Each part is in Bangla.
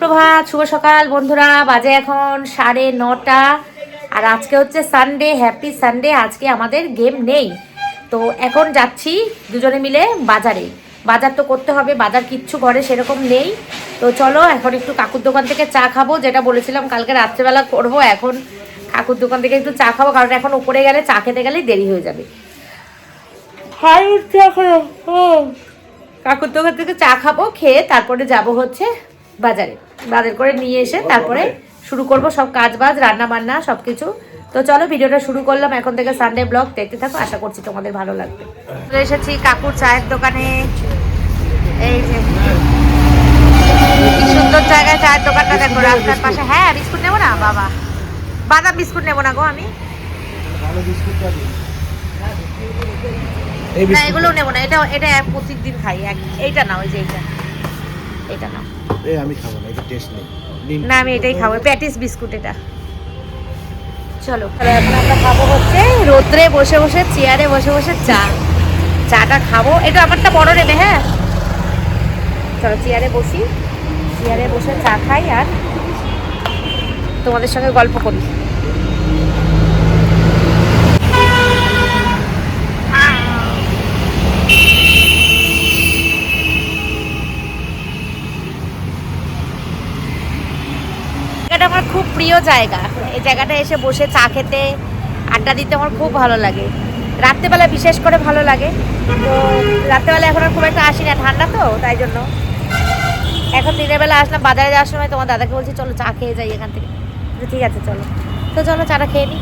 প্রভাত শুভ সকাল বন্ধুরা, বাজে এখন সাড়ে নটা। আর আজকে হচ্ছে সানডে হ্যাপি সানডে আজকে আমাদের গেম নেই। তো এখন যাচ্ছি দুজনে মিলে বাজারে। বাজার তো করতে হবে, বাজার কিচ্ছু ঘরে সেরকম নেই। তো চলো, এখন একটু কাকুর দোকান থেকে চা খাব, যেটা বলেছিলাম কালকে রাত্রেবেলা করব, এখন কাকুর দোকান থেকে একটু চা খাব, কারণ এখন উপরে গেলে চা খেতে গেলেই দেরি হয়ে যাবে। উঠছে এখনও কাকুর দোকান থেকে চা খাব, খেয়ে তারপরে যাব হচ্ছে বাজারে। বাজার করে নিয়ে এসে তারপরে শুরু করব সব কাজ বাজ রান্না বান্না সব কিছু তো চলো ভিডিওটা শুরু করলাম এখন থেকে সানডে ব্লগ দেখতে থাকো আশা করছি তোমাদের ভালো লাগবে। চলে এসেছি কাকুর চায়ের দোকানে। এই যে কি সুন্দর জায়গায় চায়ের দোকানটা দেখো রাস্তার পাশে। হ্যাঁ বিস্কুট নেব না? বাবা। বাদাম বিস্কুট নেব না গো আমি? না বিস্কুট এগুলো নেব না। এটা এটা প্রত্যেকদিন খাই এক এইটা না ওই যে এইটা। এটা না এই আমি খাব না এটা টেস্ট নেই। না আমি এটাই খাব। প্যাটিস বিস্কুট এটা। চলো তাহলে এখন আমরা খাব হচ্ছে রোদ্রে বসে বসে চেয়ারে বসে বসে চা। চাটা খাব। এটা আমারটা বড় নেবে হ্যাঁ? চলো চেয়ারে বসি। চেয়ারে বসে চা খাই আর তোমাদের সঙ্গে গল্প করি জায়গাটা আমার খুব প্রিয় জায়গা। এই জায়গাটা এসে বসে চা খেতে, আড্ডা দিতে আমার খুব ভালো লাগে। রাত্রেবেলা বিশেষ করে ভালো লাগে। তো রাত্রেবেলা এখন আর খুব একটা আসি না, ঠান্ডা তো, তাই জন্য। এখন দিনের বেলা আসলাম, বাজারে যাওয়ার সময় তোমার দাদাকে বলছি, চলো চা খেয়ে যাই এখান থেকে। ঠিক আছে, চলো। তো চলো, চাটা খেয়ে নিই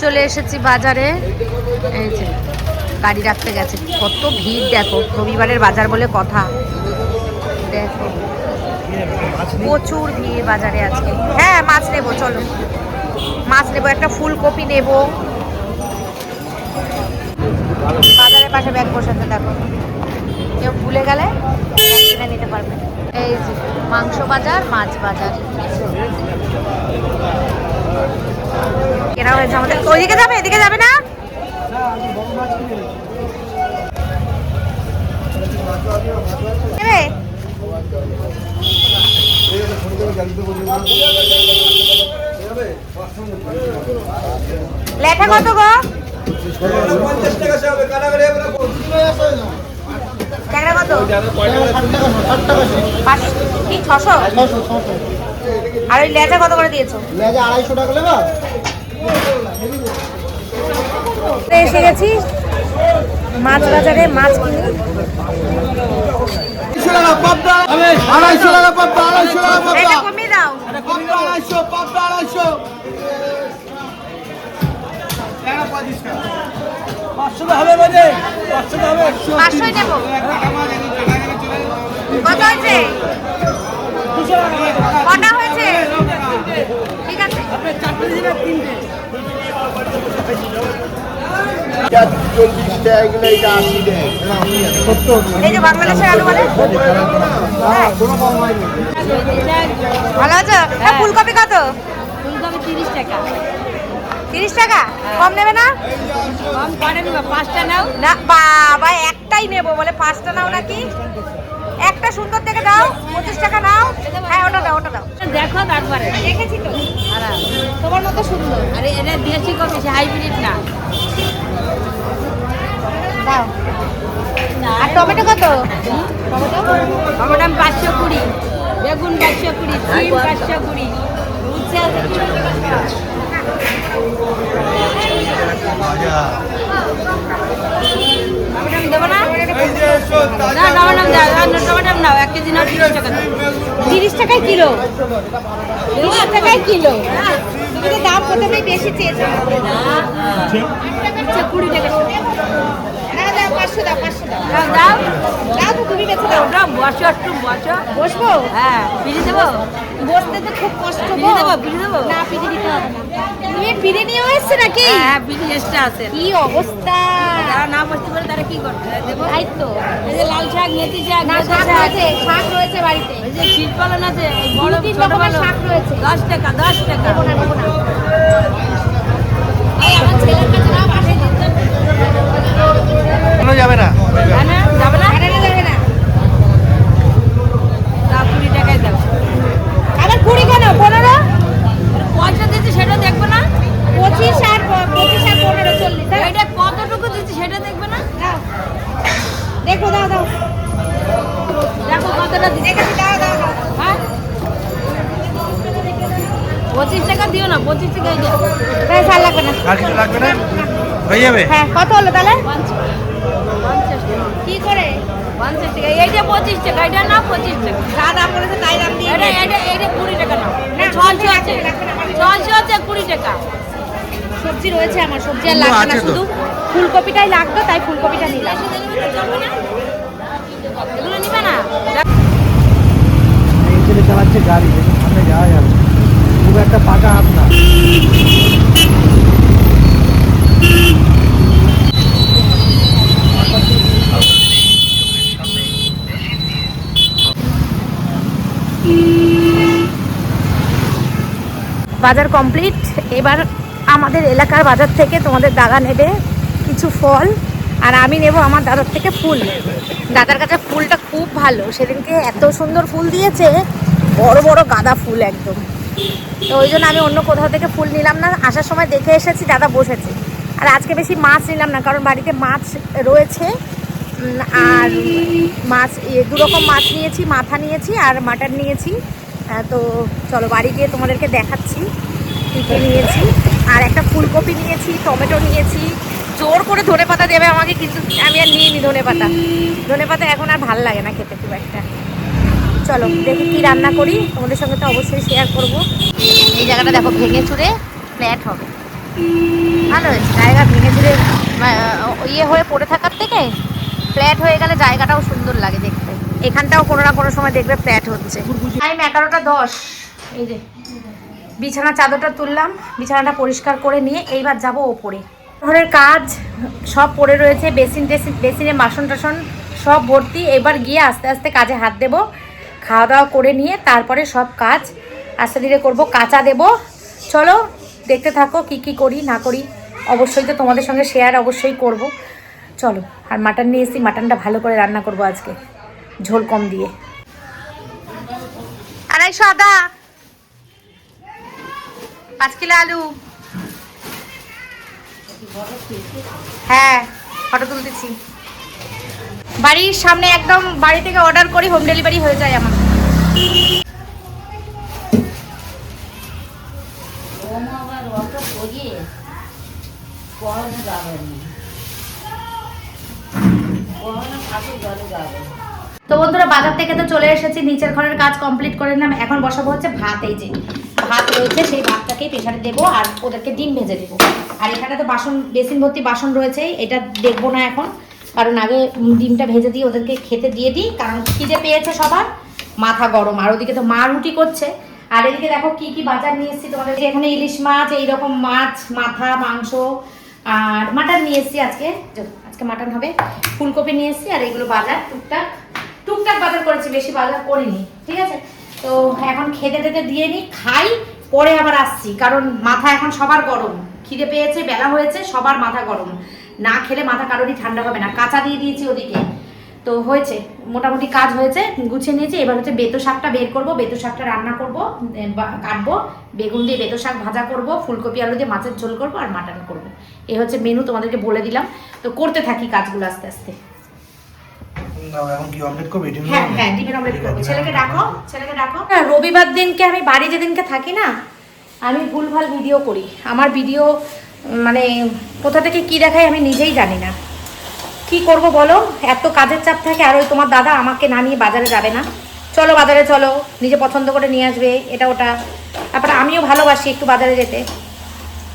চলে এসেছি বাজারে। এই যে, গাড়ি রাখতে গেছে। কত ভিড় দেখো, রবিবারের বাজার বলে কথা। দেখো। প্রচুর ভিড় বাজারে আজকে। হ্যাঁ মাছ নেব, চলো। মাছ নেব, একটা ফুলকপি নেব। বাজারের পাশে ব্যাগ বসাতে দেখো। কেউ ভুলে গেলে কিনে নিতে পারবে। এই যে, মাংস বাজার, মাছ বাজার। কেনা হয়েছে আমাদের। ওইদিকে যাবে, এদিকে যাবে না? লেখা কত গো? ট্যাংরা কত? ছশো? আর ওই লেজা কত করে দিয়েছ? লেজা এসে গেছি। মাছ বাজারে মাছ কিনি। আড়াইশো টাকা পাবদা আড়াইশো টাকা পাবদা আড়াইশো টাকা পাবদা কমিয়ে দাও। পাবদা আড়াইশো পাবদা আড়াইশো। পাঁচশো হবে মানে পাঁচশো হবে। পাঁচশোই নেব। কত হয়েছে? কটা হয়েছে? ঠিক আছে। চল্লিশ টাকা এগুলো এটা আশি টাকা এই যে বাংলাদেশের আলু বলে হ্যাঁ। ভালো আছো? হ্যাঁ ফুলকপি কত? ফুলকপি তিরিশ টাকা। তিরিশ টাকা? কম নেবে না? কম করে নিবা পাঁচটা নাও। না বাবা একটাই নেব বলে পাঁচটা নাও নাকি? একটা সুন্দর দেখে দাও পঁচিশ টাকা নাও। হ্যাঁ ওটা দাও ওটা দাও। দেখো তারপরে। দেখেছি তো। তোমার মতো সুন্দর। আরে এটা দেশি কপি হাইব্রিড না। দাও। আর টমেটো কত? টমেটো টমেটো পাঁচশো কুড়ি বেগুন পাঁচশো কুড়ি সিম পাঁচশো কুড়ি। তিরিশ টাকা দাও। তিরিশ টাকায় কিলো? তিরিশ টাকায় কিলো? তুমি তো দাম প্রথমে বেশি চেয়েছো। আচ্ছা কুড়ি টাকা। পাঁচশো দাও পাঁচশো দাও। দাও দাও। দাও তো তুমি বেঁচে দাও। ওটা বসো একটু বসো। বসবো? হ্যাঁ ফিরে দেবো? বসতে তো খুব কষ্ট গো। দেবো ফিরে দেবো? না পিঠে দিতে হবে না। তুমি পিঠে নিয়েও এসছো নাকি? হ্যাঁ আছে। কি অবস্থা? যারা না বসতে পারে তারা কি করবে? দেবো। তাই তো। এই যে লাল শাক মেথি শাক না শাক শাক। রয়েছে শাক রয়েছে বাড়িতে। এই যে শীত পালন আছে বড় ছোট রকমের শাক রয়েছে। দশ টাকা দশ টাকা। নেব না নেব না। এই আমার ছেলের কোনো যাবে না? দেখো দাও দাও। দেখো কতটা দেখেছি দাও দাও দাও। হ্যাঁ? পঁচিশ টাকা দিও না পঁচিশ টাকা দিয়ে লাগবে না। আর কিছু লাগবে না? হয়ে যাবে? হ্যাঁ কত হলো তাহলে? কি করে? পঞ্চাশ টাকা। এইটা পঁচিশ টাকা এটা না পঁচিশ টাকা। যা দাম বলেছে তাই দাম দিয়ে এটা এটা এটা কুড়ি টাকা না ছশো আছে। ছশো আছে কুড়ি টাকা। সবজি রয়েছে আমার সবজি আর লাগবে না শুধু। ফুলকপিটাই লাগতো তাই ফুলকপিটা নিলাম। এগুলো নিবে না? এই ছেলে চালাচ্ছে গাড়ি সামনে যাওয়া যাবে খুব একটা পাকা হাত না। বাজার কমপ্লিট। এবার আমাদের এলাকার বাজার থেকে তোমাদের দাদা নেবে কিছু ফল, আর আমি নেব আমার দাদার থেকে ফুল। দাদার কাছে ফুলটা খুব ভালো। সেদিনকে এত সুন্দর ফুল দিয়েছে, বড় বড় গাঁদা ফুল একদম। তো ওই জন্য আমি অন্য কোথাও থেকে ফুল নিলাম না। আসার সময় দেখে এসেছি, দাদা বসেছে। আর আজকে বেশি মাছ নিলাম না, কারণ বাড়িতে মাছ রয়েছে। আর মাছ দু রকম মাছ নিয়েছি, মাথা নিয়েছি আর মাটন নিয়েছি। তো চলো বাড়ি গিয়ে তোমাদেরকে দেখাচ্ছি কী কী নিয়েছি। আর একটা ফুলকপি নিয়েছি, টমেটো নিয়েছি। জোর করে ধনে পাতা দেবে আমাকে, কিন্তু আমি আর নিইনি ধনে পাতা। ধনে পাতা এখন আর ভালো লাগে না খেতে খুব একটা। চলো দেখি কি রান্না করি, তোমাদের সঙ্গে তো অবশ্যই শেয়ার করব। এই জায়গাটা দেখো ভেঙে চুরে ফ্ল্যাট হবে। ভালো হয়েছে, জায়গা ভেঙে চুরে ইয়ে হয়ে পড়ে থাকার থেকে ফ্ল্যাট হয়ে গেলে জায়গাটাও সুন্দর লাগে দেখতে। এখানটাও কোনো না কোনো সময় দেখবে ফ্ল্যাট হচ্ছে। টাইম এগারোটা দশ। এই যে, বিছানা চাদরটা তুললাম, বিছানাটা পরিষ্কার করে নিয়ে এইবার যাব ওপরে। ঘরের কাজ সব পড়ে রয়েছে, বেসিন টেসিন বেসিনে বাসন টাসন সব ভর্তি। এবার গিয়ে আস্তে আস্তে কাজে হাত দেব, খাওয়া দাওয়া করে নিয়ে তারপরে সব কাজ আস্তে ধীরে করব, কাঁচা দেব। চলো, দেখতে থাকো কি কি করি, না করি। অবশ্যই তো তোমাদের সঙ্গে শেয়ার অবশ্যই করব। চলো, আর মাটন নিয়ে এসেছি, মাটনটা ভালো করে রান্না করব আজকে। ঝোল কম দিয়ে। আড়াইশো আদা। পাঁচ কিলো আলু। হ্যাঁ ফটো তুলতেছি। বাড়ির সামনে একদম বাড়ি থেকে অর্ডার করি হোম ডেলিভারি হয়ে যায় আমার তো বন্ধুরা বাজার থেকে তো চলে এসেছি, নিচের ঘরের কাজ কমপ্লিট করে নিলাম। এখন বসাবো হচ্ছে ভাত, এই যে ভাত রয়েছে, সেই ভাতটাকে প্রেশারে দেবো আর ওদেরকে ডিম ভেজে দেবো। আর এখানে তো বাসন, বেসিন ভর্তি বাসন রয়েছে, এটা দেখব না এখন। কারণ আগে ডিমটা ভেজে দিয়ে ওদেরকে খেতে দিয়ে দিই, কারণ খিদে পেয়েছে সবার, মাথা গরম। আর ওদিকে তো মা রুটি করছে। আর এদিকে দেখো কি কি বাজার নিয়ে এসেছি তোমাদের। এখানে ইলিশ মাছ, এইরকম মাছ, মাথা, মাংস, আর মাটন নিয়ে এসেছি আজকে। আজকে মাটন হবে। ফুলকপি নিয়ে এসেছি, আর এগুলো বাজার, টুকটাক টুকটাক বাজার করেছি, বেশি বাজার করিনি, ঠিক আছে? তো এখন খেতে টেতে দিয়ে নিই খাই, পরে আবার আসছি, কারণ মাথা এখন সবার গরম। খিদে পেয়েছে, বেলা হয়েছে, সবার মাথা গরম। না খেলে মাথা কারোরই ঠান্ডা হবে না, কাঁচা দিয়ে দিয়েছি ওদিকে। তো হয়েছে, মোটামুটি কাজ হয়েছে, গুছিয়ে নিয়েছি, এবার হচ্ছে বেতো শাকটা বের করব, বেতো শাকটা রান্না করব কাটবো, বেগুন দিয়ে বেতো শাক ভাজা করব, ফুলকপি, আলু দিয়ে মাছের ঝোল করব, আর মাটন করব। এ হচ্ছে মেনু তোমাদেরকে বলে দিলাম। তো করতে থাকি কাজগুলো আস্তে আস্তে। রবিবার দিনকে আমি বাড়ি যেদিনকে থাকি না আমি ভুলভাল ভিডিও করি। আমার ভিডিও মানে কোথা থেকে কি দেখাই আমি নিজেই জানি না। কি করব বলো? এত কাজের চাপ থাকে আর ওই তোমার দাদা আমাকে না নিয়ে বাজারে যাবে না। চলো বাজারে চলো নিজে পছন্দ করে নিয়ে আসবে এটা ওটা। তারপরে আমিও ভালোবাসি একটু বাজারে যেতে।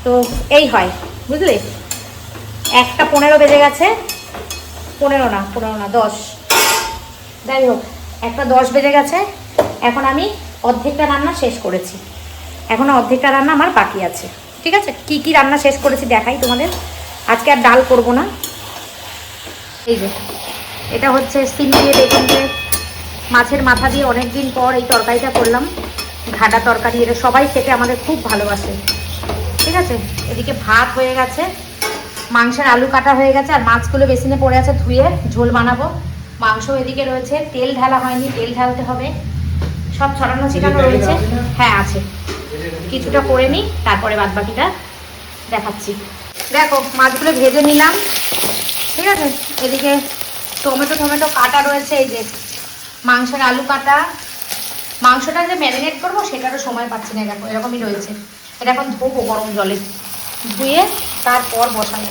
তো এই হয় বুঝলে? একটা পনেরো বেজে গেছে পনেরো না পনেরো না দশ। যাই হোক, একটা দশ বেজে গেছে, এখন আমি অর্ধেকটা রান্না শেষ করেছি। এখনও অর্ধেকটা রান্না আমার বাকি আছে। ঠিক আছে? কি কি রান্না শেষ করেছি দেখাই তোমাদের। আজকে আর ডাল করব না। এই যে, এটা হচ্ছে সিম দিয়ে বেগুন দিয়ে মাছের মাথা দিয়ে অনেক দিন পর এই তরকারিটা করলাম। ঘাটা তরকারি, এটা সবাই খেতে আমাদের খুব ভালোবাসে। ঠিক আছে? এদিকে ভাত হয়ে গেছে, মাংসের আলু কাটা হয়ে গেছে, আর মাছগুলো বেসিনে পড়ে আছে ধুয়ে ঝোল বানাবো। মাংস এদিকে রয়েছে তেল ঢালা হয়নি তেল ঢালতে হবে। সব ছড়ানো ছিটানো রয়েছে। হ্যাঁ আছে। কিছুটা করে নিই তারপরে বাদ বাকিটা দেখাচ্ছি। দেখো মাছগুলো ভেজে নিলাম। ঠিক আছে? এদিকে টমেটো টমেটো কাটা রয়েছে এই যে মাংসের আলু কাটা। মাংসটা যে ম্যারিনেট করব সেটারও সময় পাচ্ছি না দেখো এরকমই রয়েছে। এটা এখন ধোবো গরম জলে। ধুয়ে তারপর বসানো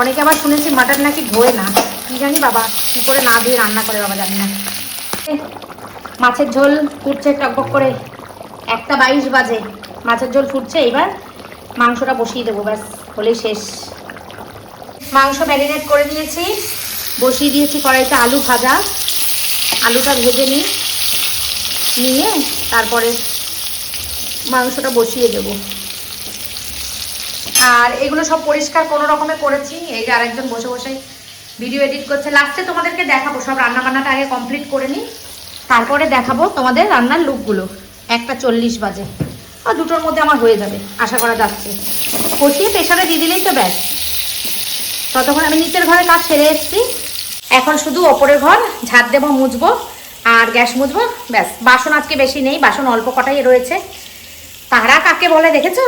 অনেকে আবার শুনেছি মাটন নাকি ধোয়ে না। কি জানি বাবা, কী করে না দিয়ে রান্না করে বাবা জানি না। মাছের ঝোল ফুটছে টকবক করে। একটা বাইশ বাজে। মাছের ঝোল ফুটছে, এবার মাংসটা বসিয়ে দেবো, ব্যাস হলেই শেষ। মাংস ম্যারিনেট করে নিয়েছি, বসিয়ে দিয়েছি কড়াইতে আলু ভাজা। আলুটা ভেজে নিই, নিয়ে তারপরে মাংসটা বসিয়ে দেবো। আর এগুলো সব পরিষ্কার কোনো রকমে করেছি, এই যে আরেকজন বসে বসে ভিডিও এডিট করছে। লাস্টে তোমাদেরকে দেখাবো, সব রান্না বান্নাটা আগে কমপ্লিট করে নিই। তারপরে দেখাবো তোমাদের রান্নার লুকগুলো একটা চল্লিশ বাজে। আর দুটোর মধ্যে আমার হয়ে যাবে, আশা করা যাচ্ছে। কষিয়ে প্রেশারে দিয়ে দিলেই তো ব্যাস। ততক্ষণ আমি নিচের ঘরে কাজ সেরে এসেছি। এখন শুধু ওপরের ঘর ঝাড় দেবো, মুছবো, আর গ্যাস মুছবো, ব্যাস। বাসন আজকে বেশি নেই, বাসন অল্প কটাই রয়েছে। তারা কাকে বলে দেখেছ?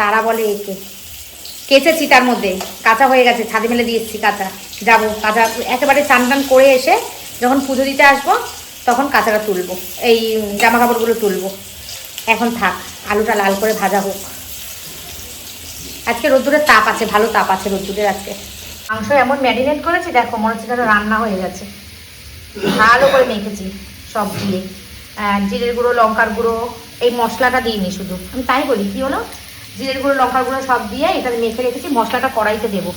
তারা বলে একে। কেচেছি তার মধ্যে। কাঁচা হয়ে গেছে, ছাদে মেলে দিয়েছি কাঁচা। যাব, কাঁচা একেবারে চান টান করে এসে যখন পুজো দিতে আসব, তখন কাঁচাটা তুলবো। এই জামা কাপড়গুলো তুলবো। এখন থাক, আলুটা লাল করে ভাজা হোক। আজকে রোদ্দুরের তাপ আছে, ভালো তাপ আছে রোদ্দুরের আজকে। মাংস এমন ম্যারিনেট করেছি, দেখো মনে হচ্ছে রান্না হয়ে গেছে। ভালো করে মেখেছি সব দিয়ে। জিরের গুঁড়ো, লঙ্কার গুঁড়ো, এই মশলাটা দিইনি শুধু। আমি তাই বলি, কি হলো? জিরের গুঁড়ো, লঙ্কার গুঁড়ো সব দিয়ে এটা মেখে রেখেছি, মশলাটা কড়াইতে দেবো।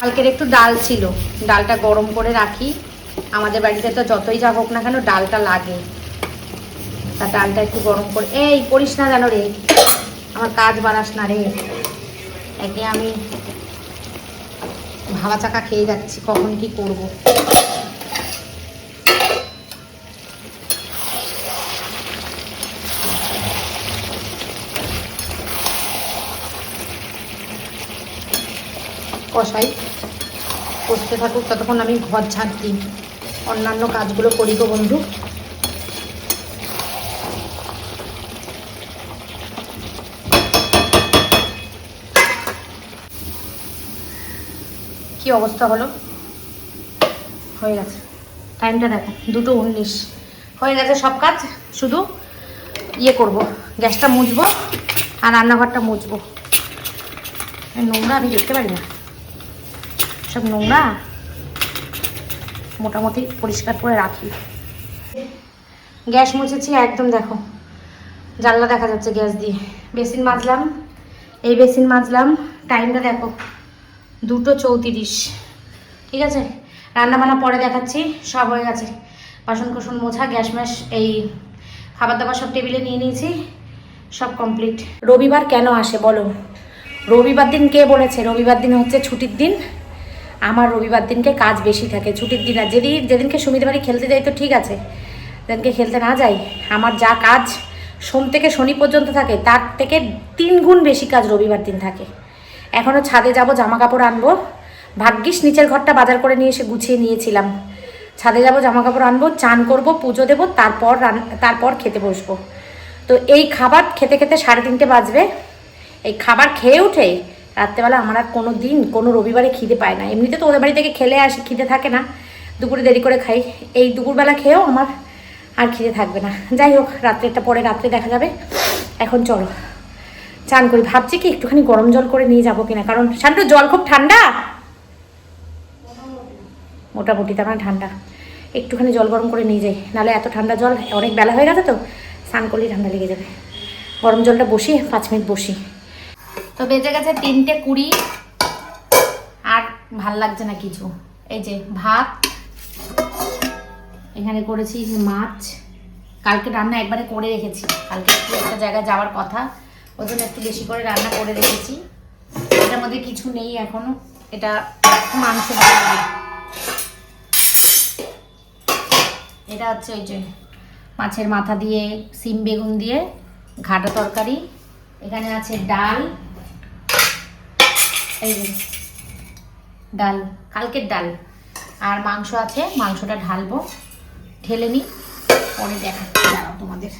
কালকের একটু ডাল ছিল, ডালটা গরম করে রাখি। আমাদের বাড়িতে তো যতই যা হোক না কেন ডালটা লাগে। তা ডালটা একটু গরম করে এই করিস না জানো রে, আমার কাজ বাড়াস না রে। একে আমি ভাবা চাকা খেয়ে যাচ্ছি, কখন কি করব? কষাই। কষতে থাকুক, ততক্ষণ আমি ঘর ঝাঁট দিই। অন্যান্য কাজগুলো করি গো বন্ধু। কি অবস্থা হলো হয়ে গেছে। টাইমটা দেখো, দুটো উনিশ। হয়ে গেছে সব কাজ? শুধু ইয়ে করব, গ্যাসটা মুছবো আর রান্নাঘরটা মুছবো। নোংরা আমি দেখতে পারি না। সব নোংরা? মোটামুটি পরিষ্কার করে রাখি। গ্যাস মুছেছি, একদম দেখো। জানলা দেখা যাচ্ছে গ্যাস দিয়ে। বেসিন মাজলাম। এই বেসিন মাজলাম। টাইমটা দেখো, দুটো চৌত্রিশ। ঠিক আছে? রান্না বান্না পরে দেখাচ্ছি, সব হয়ে গেছে। বাসন কোসন মোছা, গ্যাস ম্যাস এই খাবার দাবার সব টেবিলে নিয়ে নিয়েছি, সব কমপ্লিট। রবিবার কেন আসে বলো? রবিবার দিন কে বলেছে? রবিবার দিন হচ্ছে ছুটির দিন। আমার রবিবার দিনকে কাজ বেশি থাকে, ছুটির দিন আর যেদিন, যেদিনকে সুমিত বাড়ি খেলতে যাই তো ঠিক আছে, যেদিনকে খেলতে না যাই, আমার যা কাজ সোম থেকে শনি পর্যন্ত থাকে, তার থেকে তিন গুণ বেশি কাজ রবিবার দিন থাকে। এখনও ছাদে যাব জামা কাপড় আনব, ভাগ্যিস নিচের ঘরটা বাজার করে নিয়ে এসে গুছিয়ে নিয়েছিলাম। ছাদে যাব জামা কাপড় আনব, চান করব, পুজো দেবো, তারপর রান- তারপর খেতে বসবো। তো এই খাবার খেতে খেতে সাড়ে তিনটে বাজবে, এই খাবার খেয়ে উঠে রাত্রেবেলা আমার আর কোনো দিন, কোনো রবিবারে খিদে পায় না। এমনিতে তো ওদের বাড়ি থেকে খেলে আসি, খিদে থাকে না। দুপুরে দেরি করে খাই। এই দুপুরবেলা খেয়েও আমার আর খিদে থাকবে না। যাই হোক, রাত্রেরটা পরে রাত্রে দেখা যাবে। এখন চলো, চান করি। ভাবছি কি একটুখানি গরম জল করে নিয়ে যাব কিনা, কারণ শান্ত, জল খুব ঠান্ডা? মোটামুটি, তার মানে ঠান্ডা। একটুখানি জল গরম করে নিয়ে যাই। নাহলে এত ঠান্ডা জল, অনেক বেলা হয়ে গেছে তো, স্নান করলেই ঠান্ডা লেগে যাবে। গরম জলটা বসি পাঁচ মিনিট বসি। তো বেজে গেছে তিনটে কুড়ি। আর ভালো লাগছে না কিছু। এই যে ভাত। এখানে করেছি মাছ। কালকে রান্না একবারে করে রেখেছি। কালকে একটু একটা জায়গায় যাওয়ার কথা। ওই জন্য একটু বেশি করে রান্না করে রেখেছি। এটার মধ্যে কিছু নেই এখনও। এটা মাংস এটা হচ্ছে ওই যে মাছের মাথা দিয়ে, সিম বেগুন দিয়ে, ঘাটা তরকারি। এখানে আছে ডাল। এই যে ডাল কালকের ডাল। আর মাংস আছে মাংসটা ঢালবো ঢেলে নিই পরে দেখাচ্ছি দাঁড়াও তোমাদের।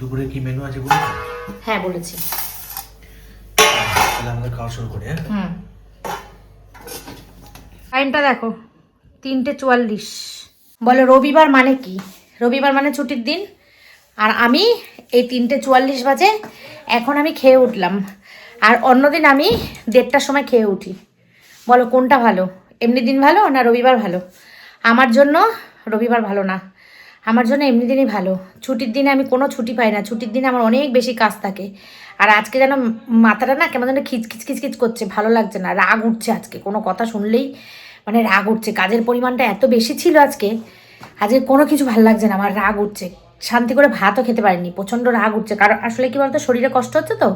দুপুরে কি মেনু আছে বলেছি হ্যাঁ বলেছি। তাহলে আমাদের খাওয়া শুরু করি হ্যাঁ? টাইমটা দেখো। তিনটে চুয়াল্লিশ। বলো, রবিবার মানে কি? রবিবার মানে ছুটির দিন? আর আমি এই তিনটে চুয়াল্লিশ বাজে এখন আমি খেয়ে উঠলাম। আর অন্যদিন আমি দেড়টার সময় খেয়ে উঠি। বলো, কোনটা ভালো? এমনি দিন ভালো না রবিবার ভালো? আমার জন্য রবিবার ভালো না। আমার জন্য এমনি দিনই ভালো। ছুটির দিনে আমি কোনো ছুটি পাই না। ছুটির দিনে আমার অনেক বেশি কাজ থাকে। আর আজকে যেন মাথাটা না কেমন যেন খিচখিচ খিচখিচ করছে, ভালো লাগছে না, রাগ উঠছে আজকে। কোনো কথা শুনলেই মানে রাগ উঠছে। কাজের পরিমাণটা এত বেশি ছিল আজকে আজকে কোনো কিছু ভালো লাগছে না, আমার রাগ উঠছে। শান্তি করে ভাতও খেতে পারিনি, প্রচণ্ড রাগ উঠছে। কারণ আসলে কি বলতো, শরীরে কষ্ট হচ্ছে তো,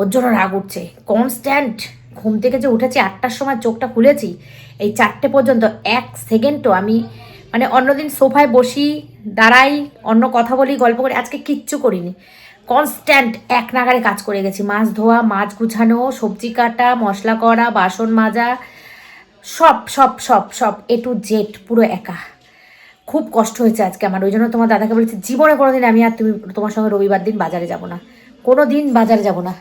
ওর জন্য রাগ উঠছে। কনস্ট্যান্ট ঘুম থেকে যে উঠেছি, আটটার সময় চোখটা খুলেছি, এই চারটে পর্যন্ত, এক সেকেন্ডও আমি মানে অন্যদিন সোফায় বসি, দাঁড়াই, অন্য কথা বলি, গল্প করি, আজকে কিচ্ছু করিনি। কনস্ট্যান্ট এক নাগারে কাজ করে গেছি। মাছ ধোয়া, মাছ গুছানো, সবজি কাটা, মশলা করা, বাসন মাজা সব সব সব সব এ টু জেড পুরো একা। খুব কষ্ট হয়েছে আজকে আমার। ওই জন্য তোমার দাদাকে বলেছি, জীবনে কোনো দিন আমি আর তুমি তোমার সঙ্গে রবিবার দিন বাজারে যাব না। কোনো দিন বাজারে যাব না।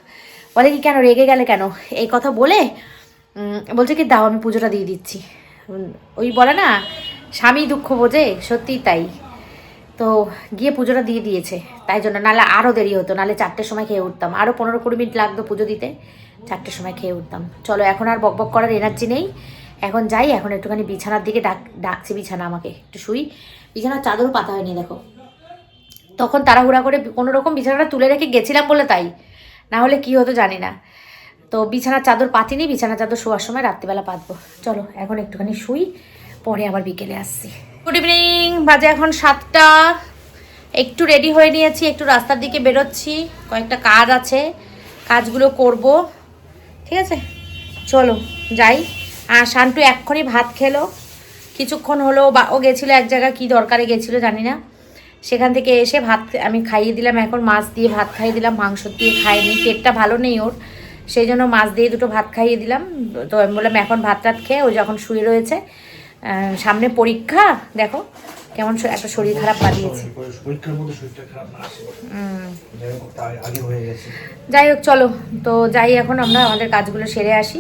বলে কি, কেন, রেগে গেলে কেন? এই কথা বলে বলছে কি, দাও, আমি পুজোটা দিয়ে দিচ্ছি। ওই বলে না, স্বামী দুঃখ বোঝে সত্যিই তাই। তো গিয়ে পুজোটা দিয়ে দিয়েছে। তাই জন্য নাহলে আরও দেরি হতো নাহলে চারটের সময় খেয়ে উঠতাম। আরও পনেরো কুড়ি মিনিট লাগতো পুজো দিতে, চারটের সময় খেয়ে উঠতাম। চলো, এখন আর বকবক করার এনার্জি নেই। এখন যাই, এখন একটুখানি বিছানার দিকে ডাক, ডাকছে বিছানা আমাকে, একটু শুই। বিছানার চাদরও পাতা হয়নি, দেখো। তখন তাড়াহুড়া করে কোনো রকম বিছানাটা তুলে রেখে গেছিলাম বলে তাই। না হলে কি হতো জানি না। তো বিছানার চাদর পাতিনি, বিছানার চাদর শোয়ার সময় রাত্রিবেলা পাতবো। চলো, এখন একটুখানি শুই, পরে আবার বিকেলে আসছি। গুড ইভিনিং বাজে এখন সাতটা। একটু রেডি হয়ে নিয়েছি, একটু রাস্তার দিকে বেরোচ্ছি। কয়েকটা কাজ আছে, কাজগুলো করব। ঠিক আছে? চলো, যাই। আর শান্টু এক্ষুনি ভাত খেলো। কিছুক্ষণ হলো বা ও গেছিল এক জায়গায় কী দরকারে গেছিল জানি না। সেখান থেকে এসে ভাত আমি খাইয়ে দিলাম এখন মাছ দিয়ে ভাত খাইয়ে দিলাম মাংস দিয়ে খাইনি পেটটা ভালো নেই ওর। সেই জন্য মাছ দিয়ে দুটো ভাত খাইয়ে দিলাম। তো আমি বললাম এখন ভাত টাত খেয়ে ও যখন শুয়ে রয়েছে সামনে পরীক্ষা দেখো কেমন একটা শরীর খারাপ গেছে। যাই হোক চলো। তো যাই এখন আমরা আমাদের কাজগুলো সেরে আসি।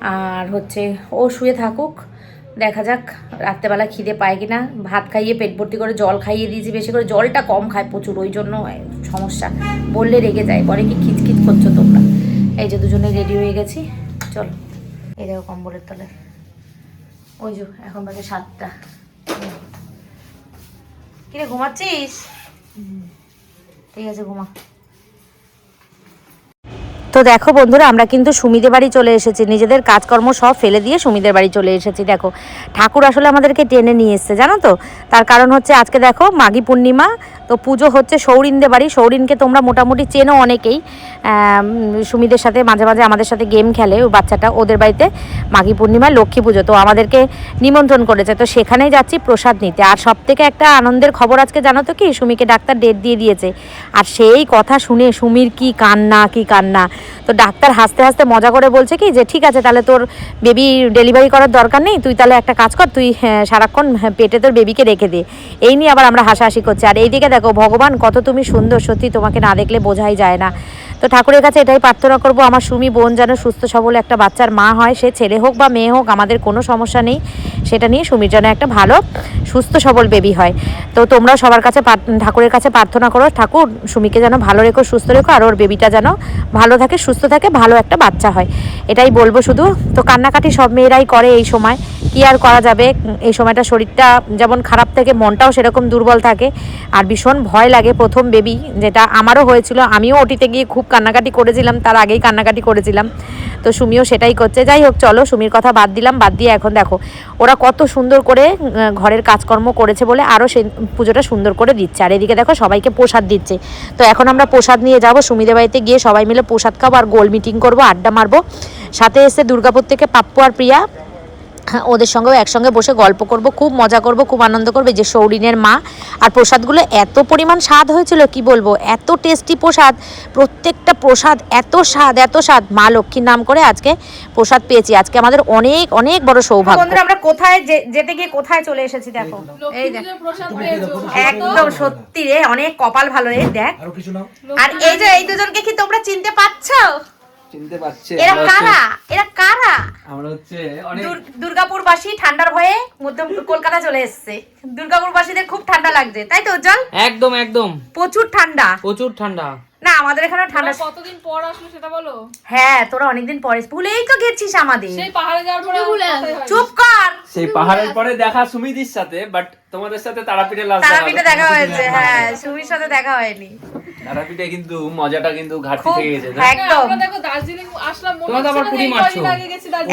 আর হচ্ছে ও শুয়ে থাকুক, দেখা যাক রাত্রেবেলা খিদে পায় কিনা। ভাত খাইয়ে পেট ভর্তি করে জল খাইয়ে দিয়েছি, বেশি করে জলটা কম খায় প্রচুর, ওই জন্য সমস্যা। বললে রেগে যায়, পরে কি খিচখিচ করছ তোমরা? এই যে দুজনে রেডি হয়ে গেছি, চলো। এই দেখো কম্বলের তলে। ওই যে এখন বাজে সাতটা। কিরে, ঘুমাচ্ছিস? ঠিক আছে, ঘুমা। তো দেখো বন্ধুরা, আমরা কিন্তু সুমিদের বাড়ি চলে এসেছি। নিজেদের কাজকর্ম সব ফেলে দিয়ে সুমিদের বাড়ি চলে এসেছি। দেখো, ঠাকুর আসলে আমাদেরকে টেনে নিয়ে এসছে, জানো তো? তার কারণ হচ্ছে আজকে দেখো, মাঘী পূর্ণিমা, তো পুজো হচ্ছে সৌরিনদের বাড়ি। সৌরিনকে তোমরা মোটামুটি চেনো অনেকেই। সুমিদের সাথে মাঝে মাঝে আমাদের সাথে গেম খেলে ওই বাচ্চাটা, ওদের বাড়িতে মাঘী পূর্ণিমা, লক্ষ্মী পুজো। তো আমাদেরকে নিমন্ত্রণ করেছে। তো সেখানেই যাচ্ছি প্রসাদ নিতে। আর সব থেকে একটা আনন্দের খবর আজকে জানো তো কি? সুমিকে ডাক্তার ডেট দিয়ে দিয়েছে। আর সেই কথা শুনে সুমির কি কান্না কি কান্না। তো ডাক্তার হাসতে হাসতে মজা করে বলছে কি যে ঠিক আছে তাহলে তোর বেবি ডেলিভারি করার দরকার নেই তুই তাহলে একটা কাজ কর তুই হ্যাঁ, সারাক্ষণ হ্যাঁ, পেটে তোর বেবিকে রেখে দে। এই নিয়ে আবার আমরা হাসাহাসি করছি। আর এইদিকে দেখো ভগবান কত তুমি সুন্দর সত্যি তোমাকে না দেখলে বোঝাই যায় না। তো ঠাকুরের কাছে এটাই প্রার্থনা করব আমার সুমি বোন যেন সুস্থ সবল একটা বাচ্চার মা হয় সে ছেলে হোক বা মেয়ে হোক আমাদের কোনো সমস্যা নেই। সেটা নিয়ে সুমির যেন একটা ভালো সুস্থ সবল বেবি হয়। তো তোমরা সবার কাছে ঠাকুরের কাছে প্রার্থনা করো। ঠাকুর সুমিকে যেন ভালো রেখো সুস্থ রেখো আর ওর বেবিটা যেন ভালো থাকে। সুস্থ থাকে, ভালো একটা বাচ্চা হয়। এটাই বলব শুধু। তো কান্নাকাটি সব মেয়েরাই করে এই সময়। কী আর করা যাবে? এই সময়টা শরীরটা যেমন খারাপ থাকে, মনটাও সেরকম দুর্বল থাকে। আর ভীষণ ভয় লাগে প্রথম বেবি যেটা আমারও হয়েছিল। আমিও ওটিতে গিয়ে খুব কান্নাকাটি করেছিলাম, তার আগেই কান্নাকাটি করেছিলাম। তো সুমিও সেটাই করছে। যাই হোক, চলো, সুমির কথা বাদ দিলাম, বাদ দিয়ে এখন দেখো, ওরা কত সুন্দর করে ঘরের কাজকর্ম করেছে বলে আরও সে পুজোটা সুন্দর করে দিচ্ছে। আর এদিকে দেখো, সবাইকে প্রসাদ দিচ্ছে। তো এখন আমরা প্রসাদ নিয়ে যাব, সুমিদের বাড়িতে গিয়ে সবাই মিলে প্রসাদ খাব আর গোল মিটিং করব, আড্ডা মারবো। সাথে এসে দুর্গাপুর থেকে পাপ্পু আর প্রিয়া ওদের সঙ্গেও একসঙ্গে বসে গল্প করব খুব মজা করব খুব আনন্দ করবে। যে সৌরিনের মা আর প্রসাদগুলো এত পরিমাণ স্বাদ হয়েছিল কি বলব? এত টেস্টি প্রসাদ প্রত্যেকটা প্রসাদ এত স্বাদ এত স্বাদ। মা লক্ষ্মীর নাম করে আজকে প্রসাদ পেয়েছি। আজকে আমাদের অনেক অনেক বড় সৌভাগ্য। বন্ধুরা আমরা কোথায় যেতে গিয়ে কোথায় চলে এসেছি দেখো? এই দেখ। প্রসাদ পেয়েছ একদম সত্যি রে অনেক কপাল ভালো রে দেখ। আরও কিছু নাও। আর এই যে এই দুজনকে কি তোমরা চিনতে পারছ? চিনতে পারছে। এরা কারা? এরা কারা? আমরা হচ্ছে অনেক দুর- দুর্গাপুরবাসী ঠান্ডার ভয়ে মধ্যম কলকাতা চলে এসেছে। দুর্গাপুরবাসীদের খুব ঠান্ডা লাগছে। তাই তো উজ্জ্বল? একদম একদম। প্রচুর ঠান্ডা। প্রচুর ঠান্ডা। না আমাদের এখানেও ঠান্ডা কতদিন পর আসলো সেটা বলো? হ্যাঁ তোরা অনেকদিন পরে ভুলেই তো গেছিস আমাদের। সেই পাহাড়ে যাওয়ার পরে ভুলে চুপ কর। সেই পাহাড়ের পরে দেখা সুমিদির সাথে বাট তোমাদের সাথে তারাপীঠে লাস্ট তারাপীঠে দেখা হয়েছে হ্যাঁ সুমির সাথে দেখা হয়নি। তারাপীঠে কিন্তু মজাটা কিন্তু ঘাটতি থেকে গেছে একদম। আমরা দেখো দার্জিলিং আসলাম মনে হচ্ছে আবার পুরী মারছো।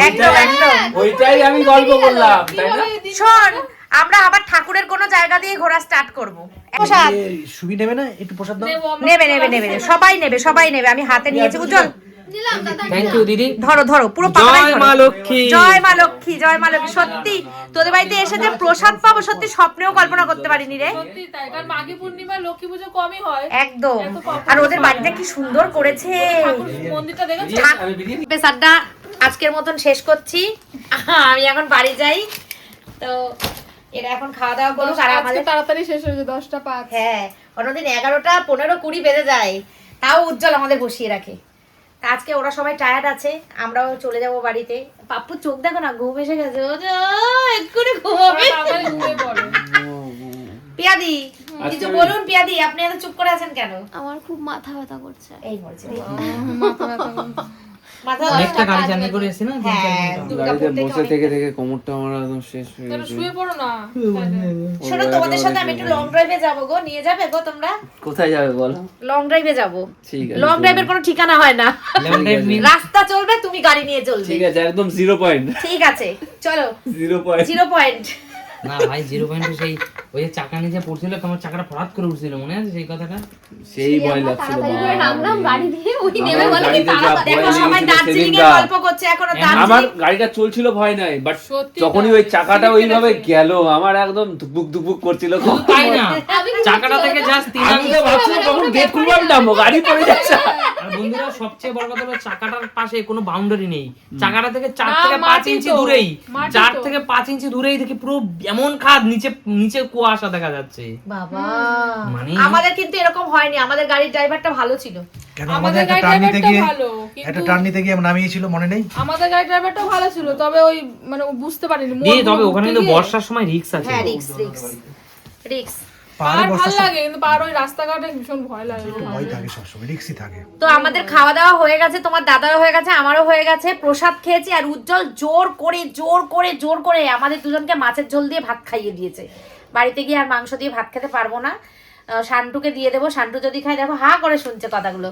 একদম একদম। ওইটাই আমি গল্প করলাম তাই না? শোন আমরা আবার ঠাকুরের কোনো জায়গা দিয়ে ঘোরা স্টার্ট করব। প্রসাদ। সুবি নেবে না? একটু প্রসাদ দাও। নেবে নেবে নেবে নেবে। সবাই নেবে। সবাই নেবে আমি হাতে নিয়েছি উজ্জ্বল। থ্যাংক ইউ দিদি। ধরো ধরো পুরো জয় পাতায় মা লক্ষ্মী। জয় মা লক্ষ্মী জয় মা লক্ষ্মী। সত্যি তোদের বাড়িতে এসে যে প্রসাদ পাবো সত্যি স্বপ্নেও কল্পনা করতে পারিনি রে। সত্যি তাই কারণ মাঘী পূর্ণিমায় লক্ষ্মী পুজো কমই হয়। একদম। আর ওদের বাড়িটা কি সুন্দর করেছে। মন্দিরটা দেখেছ? থাক- আমি বিরিয়ানি। বেশ আড্ডা আজকের মতন শেষ করছি। আমি এখন বাড়ি যাই। তো এরা এখন খাওয়া দাওয়া করুক আর আমাদের তাড়াতাড়ি শেষ হয়েছে দশটা পাঁচ। হ্যাঁ অন্যদিন এগারোটা পনেরো কুড়ি বেজে যায়। তাও উজ্জ্বল আমাদের বসিয়ে রাখে। তা আজকে ওরা সবাই টায়ার্ড আছে আমরাও চলে যাব বাড়িতে। পাপ্পু চোখ দেখো না ঘুম এসে গেছে। এক্ষুনি ঘুমাবে। পিয়াদি কিছু বলুন পিয়াদি আপনি এত চুপ করে আছেন কেন? আমার খুব মাথা ব্যথা করছে। এই বলছে। অনেকটা গাড়ি জার্নি করে এসেছি না তিন চার ঘণ্টা। দুর্গাপুর থেকে বসে থেকে থেকে কোমরটা আমার একদম শেষ হয়ে গেছে। শুয়ে পড়ো না। শোনো তোমাদের সাথে আমি একটু লং ড্রাইভে যাব গো। নিয়ে যাবে গো তোমরা? কোথায় যাবে বলো? লং ড্রাইভে যাব। ঠিক আছে লং ড্রাইভের কোনো ঠিকানা হয় না। রাস্তা চলবে তুমি গাড়ি নিয়ে চলবে। ঠিক আছে একদম জিরো পয়েন্ট ঠিক আছে চলো। জিরো পয়েন্ট জিরো পয়েন্ট না ভাই জিরো পয়েন্ট সেই ওই যে চাকা নিচে পড়ছিল তোমার চাকাটা ফরাত করে উঠছিল মনে আছে সেই কথাটা? সেই ভয় লাগছিল নামলাম গাড়ি দিয়ে ওই নেমে আমার বলে কি গাড়িতে যা তাড়াতাড়ি ভয় দেখো সবাই দার্জিলিং এর গল্প করছে এখনও আমার গাড়িটা চলছিল ভয় নাই বাট যখনই ওই চাকাটা ওইভাবে গেল আমার একদম ধুকবুক ধুকবুক করছিল। তাই না চাকাটা থেকে জাস্ট তিন আমি তো ভাবছিলাম কখন গেট খুলবো আমি নামবো গাড়ি পড়ে যাচ্ছে। আর বন্ধুরা সবচেয়ে বড় কথা হলো চাকাটার পাশে কোনো বাউন্ডারি নেই। চাকাটা থেকে চার থেকে পাঁচ ইঞ্চি দূরেই চার থেকে পাঁচ ইঞ্চি দূরেই দেখি পুরো এমন খাদ নিচে নিচে কুয়াশা দেখা যাচ্ছে। বাবা। মানে আমাদের কিন্তু এরকম হয়নি। আমাদের গাড়ির ড্রাইভারটা ভালো ছিল। কেন? আমাদের একটা গাড়ি টার্ন নিতে ড্রাইভারটা গিয়ে ভালো একটা কিন্তু টার্ন নিতে গিয়ে নামিয়েছিল মনে নেই? আমাদের গাড়ির ড্রাইভারটা ভালো ছিল তবে ওই মানে বুঝতে পারিনি তবে ওখানে কিন্তু বর্ষার সময় রিক্স আছে। হ্যাঁ রিক্স রিক্স রিক্স পাহাড়ে পাহাড় বর্ষার ভালো সময় লাগে কিন্তু পাহাড় ওই রাস্তাঘাটে ভীষণ ভয় লাগে একটু ভয় থাকে সবসময় রিক্সই থাকে। তো আমাদের খাওয়া দাওয়া হয়ে গেছে তোমার দাদারও হয়ে গেছে আমারও হয়ে গেছে প্রসাদ খেয়েছি আর উজ্জ্বল জোর করে জোর করে জোর করে আমাদের দুজনকে মাছের ঝোল দিয়ে ভাত খাইয়ে দিয়েছে। বাড়িতে গিয়ে আর মাংস দিয়ে ভাত খেতে পারব না। শান্টুকে দিয়ে দেবো শান্টু যদি খায় দেখো হা করে শুনছে কথাগুলো।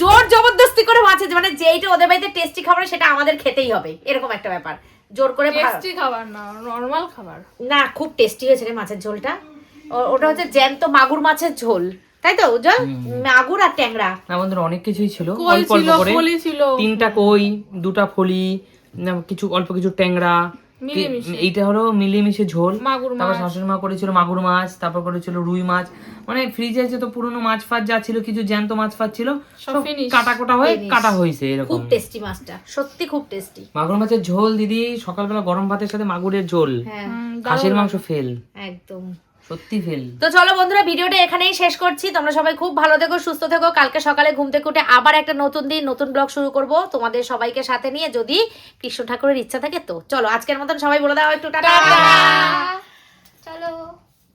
জোর জবরদস্তি করে মাছের মানে যেইটা ওদের বাড়িতে টেস্টি খাবার সেটা আমাদের খেতেই হবে এরকম একটা ব্যাপার। জোর করে টেস্টি খাবার না নর্মাল খাবার। না খুব টেস্টি হয়েছে রে মাছের ঝোলটা। ওটা হচ্ছে জ্যান্ত মাগুর মাছের ঝোল। তাই তো উজ্জ্বল? মাগুর আর ট্যাংরা। বন্ধুরা অনেক কিছুই ছিল। অল্প অল্প করে। ছিল। তিনটা কই দুটা ফলি কিছু অল্প কিছু ট্যাংরা। এইটা হলো মিলেমিশে ঝোল। মাগুর তারপর মাছ। শাশুড়ি মা করেছিল মাগুর মাছ তারপর করেছিল রুই মাছ। মানে ফ্রিজে যে তো পুরনো মাছ ফাছ যা ছিল কিছু জ্যান্ত মাছ ফাছ ছিল সব সব কাটা কোটা হয়ে কাটা হয়েছে এরকম। খুব টেস্টি মাছটা সত্যি খুব টেস্টি মাগুর মাছের ঝোল দিদি সকালবেলা গরম ভাতের সাথে মাগুরের ঝোল। হ্যাঁ। খাসির মাংস ফেল একদম। সত্যি ফেল। তো চলো বন্ধুরা ভিডিওটা এখানেই শেষ করছি। তোমরা সবাই খুব ভালো থেকো সুস্থ থেকো। কালকে সকালে ঘুম থেকে উঠে আবার একটা নতুন দিন নতুন ব্লগ শুরু করব। তোমাদের সবাইকে সাথে নিয়ে যদি কৃষ্ণ ঠাকুরের ইচ্ছা থাকে তো। চলো আজকের মতন সবাই বলে দাও একটু টাটা! চলো।